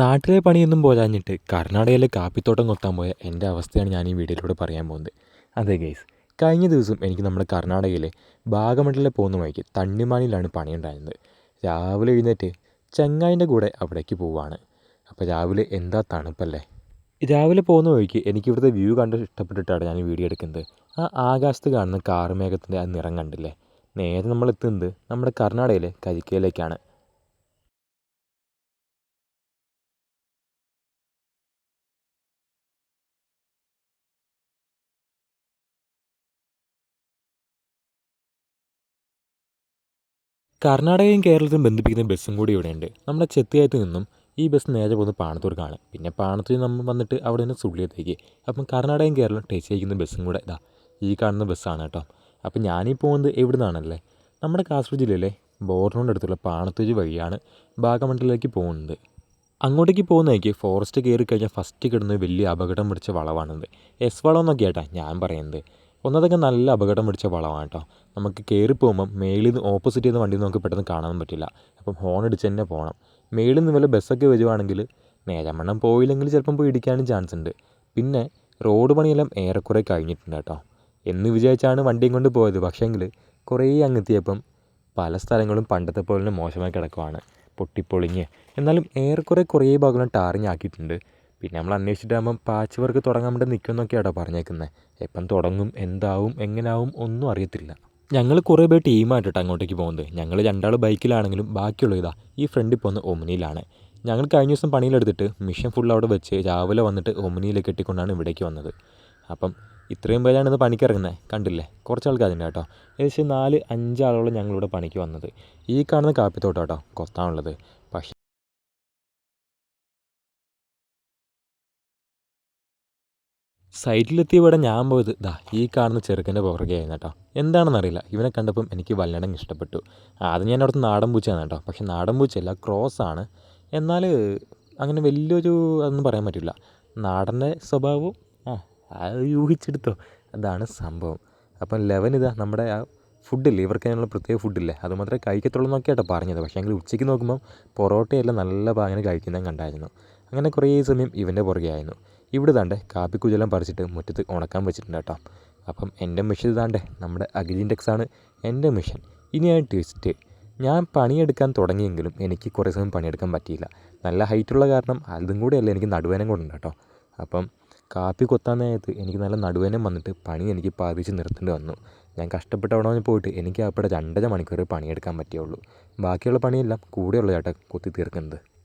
നാട്ടിലെ പണിയൊന്നും പോരാഞ്ഞിട്ട് കർണാടകയിലെ കാപ്പിത്തോട്ടം കൊത്താൻ പോയ എന്റെ അവസ്ഥയാണ് ഞാൻ ഈ വീഡിയോയിലൂടെ പറയാൻ പോകുന്നത്. അതെ ഗൈസ് കഴിഞ്ഞ ദിവസം എനിക്ക് നമ്മുടെ കർണാടകയിലെ ഭാഗമണ്ഡലിൽ പോകുന്ന വഴിക്ക് തണ്ണിമാനിലാണ് പണിയുണ്ടായിരുന്നത്. രാവിലെ എഴുന്നേറ്റ് ചങ്ങായിന്റെ കൂടെ അവിടേക്ക് പോവുകയാണ്. അപ്പോൾ രാവിലെ എന്താ തണുപ്പല്ലേ? രാവിലെ പോകുന്ന വഴിക്ക് എനിക്ക് ഇവിടുത്തെ വ്യൂ കണ്ട് ഇഷ്ടപ്പെട്ടിട്ടാണ് ഞാൻ വീഡിയോ എടുക്കുന്നത്. ആ ആകാശത്ത് കാണുന്ന കാർമേഘത്തിന്റെ ആ നിറം കണ്ടില്ലേ? നേരെ നമ്മൾ എത്തുന്നത് നമ്മുടെ കർണാടകയിലെ കരിക്കയിലേക്കാണ് കർണാടകയും കേരളത്തിലും ബന്ധിപ്പിക്കുന്ന ബസ്സും കൂടി ഇവിടെയുണ്ട്. നമ്മുടെ ചെത്തിയായത്ത് നിന്നും ഈ ബസ് നേരെ പോകുന്നത് പാണത്തൂർക്കാണ്. പിന്നെ പാണത്തൂർ നമ്മൾ വന്നിട്ട് അവിടെ നിന്ന് സുള്ളിയത്തേക്ക്. അപ്പം കർണാടകയും കേരളം ടച്ച് ചെയ്യുന്ന ബസ്സും കൂടെ ഇതാ ഈ കാണുന്ന ബസ്സാണ് കേട്ടോ. അപ്പം ഞാനീ പോകുന്നത് എവിടെ നിന്നാണല്ലേ നമ്മുടെ കാസർഗോഡ് ജില്ലയിലെ ബോർഡറിനോട് അടുത്തുള്ള പാണത്തൂർ വഴിയാണ് ഭാഗമണ്ഡലിലേക്ക് പോകുന്നത്. അങ്ങോട്ടേക്ക് പോകുന്നതായിരിക്കും ഫോറസ്റ്റ് കയറി കഴിഞ്ഞാൽ ഫസ്റ്റ് കിടന്ന് വലിയ അപകടം പിടിച്ച വളവാണിത് എസ് വളം എന്നൊക്കെ ഞാൻ പറയുന്നത്. ഒന്നതൊക്കെ നല്ല അപകടം പിടിച്ച വളമാണ് കേട്ടോ. നമുക്ക് കയറി പോകുമ്പം മേളിൽ നിന്ന് ഓപ്പോസിറ്റ് ചെയ്യുന്ന വണ്ടി നമുക്ക് പെട്ടെന്ന് കാണാൻ പറ്റില്ല. അപ്പം ഹോൺ അടിച്ച് തന്നെ പോകണം. മേളിൽ നിന്ന് വല്ല ബസ്സൊക്കെ വരുവാണെങ്കിൽ നേരമണ്ണം പോയില്ലെങ്കിൽ ചിലപ്പം പോയി ഇടിക്കാനും ചാൻസ് ഉണ്ട്. പിന്നെ റോഡ് പണിയെല്ലാം ഏറെക്കുറെ കഴിഞ്ഞിട്ടുണ്ട് കേട്ടോ. എന്ന് വിചാരിച്ചാണ് വണ്ടിയും കൊണ്ട് പോയത്. പക്ഷേങ്കിൽ കുറേ അങ്ങെത്തിയപ്പം പല സ്ഥലങ്ങളും പണ്ടത്തെ പോലെ തന്നെ മോശമായി കിടക്കുവാണ്. പൊട്ടിപ്പൊളിഞ്ഞ്. എന്നാലും ഏറെക്കുറെ കുറേ ഭാഗങ്ങളും ടാറിങ് ആക്കിയിട്ടുണ്ട്. പിന്നെ നമ്മൾ അന്വേഷിച്ചിട്ടാകുമ്പം പാച്ച് വർക്ക് തുടങ്ങാൻ വേണ്ടി നിൽക്കുമെന്നൊക്കെയാട്ടോ പറഞ്ഞേക്കുന്നത് എപ്പം തുടങ്ങും എന്താവും എങ്ങനാവും ഒന്നും അറിയത്തില്ല. ഞങ്ങൾ കുറേ പേർ ടീമായിട്ടാണ് അങ്ങോട്ടേക്ക് പോകുന്നത്. ഞങ്ങൾ രണ്ടാൾ ബൈക്കിലാണെങ്കിലും ബാക്കിയുള്ള ഇതാ ഈ ഫ്രണ്ടിൽ പോകുന്ന ഒമിനിയിലാണ്. ഞങ്ങൾ കഴിഞ്ഞ ദിവസം പണിയിലെടുത്തിട്ട് മിഷൻ ഫുൾ അവിടെ വെച്ച് രാവിലെ വന്നിട്ട് ഒമിനിയിലേക്ക് കെട്ടിക്കൊണ്ടാണ് ഇവിടേക്ക് വന്നത്. അപ്പം ഇത്രയും പേരാണ് ഇന്ന് പണിക്കിറങ്ങുന്നത് കണ്ടില്ലേ? കുറച്ച് ആൾക്കാർ തന്നെ കേട്ടോ. ഏകദേശം നാല് അഞ്ചാളോളം ഞങ്ങളിവിടെ പണിക്ക് വന്നത്. ഈ കാണുന്ന കാപ്പിത്തോട്ടം കേട്ടോ കൊത്താനുള്ളത്. പക്ഷേ സൈറ്റിലെത്തിയ ഇവിടെ ഞാൻ പോയത് ദാ ഈ കാണുന്ന ചെറുക്കന്റെ പുറകെയായിരുന്നു കേട്ടോ. എന്താണെന്നറിയില്ല ഇവനെ കണ്ടപ്പം എനിക്ക് വല്ലണം ഇഷ്ടപ്പെട്ടു. ആദ്യം ഞാൻ അവിടുത്തെ നാടൻ പൂച്ചയാണ് കേട്ടോ. പക്ഷെ നാടൻ പൂച്ചയല്ല ആണ്. എന്നാൽ അങ്ങനെ വലിയൊരു അതൊന്നും പറയാൻ പറ്റില്ല. നാടന്റെ സ്വഭാവവും ആ അത് യൂഹിച്ചെടുത്തോ അതാണ് സംഭവം. അപ്പം ലെവൻ ഇതാ നമ്മുടെ ആ ഫുഡില്ലേ? ഇവർക്ക് അതിനുള്ള പ്രത്യേക ഫുഡില്ലേ? അതുമാത്രമേ കഴിക്കത്തുള്ളൂ എന്നൊക്കെയാട്ടോ പറഞ്ഞത്. പക്ഷേ എങ്കിൽ ഉച്ചയ്ക്ക് നോക്കുമ്പം പൊറോട്ടയെല്ലാം നല്ല ഭാഗം കഴിക്കുന്നത് കണ്ടായിരുന്നു. അങ്ങനെ കുറേ സമയം ഇവന്റെ പുറകെ ആയിരുന്നു. ഇവിടെ താണ്ടേ കാപ്പിക്കുജെല്ലാം പറിച്ചിട്ട് മുറ്റത്ത് ഉണക്കാൻ വെച്ചിട്ടുണ്ട് കേട്ടോ. അപ്പം എന്റെ മിഷൻ ഇതാണ്ടേ നമ്മുടെ അഗ്രിന്റെക്സ് ആണ് എന്റെ മിഷൻ. ഇനിയാണ് ട്വിസ്റ്റ്. ഞാൻ പണിയെടുക്കാൻ തുടങ്ങിയെങ്കിലും എനിക്ക് കുറേ സമയം പണിയെടുക്കാൻ പറ്റിയില്ല. നല്ല ഹൈറ്റുള്ള കാരണം അതും കൂടെയല്ല എനിക്ക് നടുവേനം കൊണ്ടുണ്ട് കേട്ടോ. അപ്പം കാപ്പി കൊത്താൻ നേരത്ത് എനിക്ക് നല്ല നടുവേനം വന്നിട്ട് പണി എനിക്ക് പാതിച്ച് നിർത്തേണ്ടി വന്നു. ഞാൻ കഷ്ടപ്പെട്ട് അവിടെ പോയിട്ട് എനിക്ക് അവിടെ രണ്ടര മണിക്കൂർ പണിയെടുക്കാൻ പറ്റിയുള്ളൂ. ബാക്കിയുള്ള പണിയെല്ലാം കൂടെയുള്ള ചേട്ടാ കൊത്തി തീർക്കുന്നത്.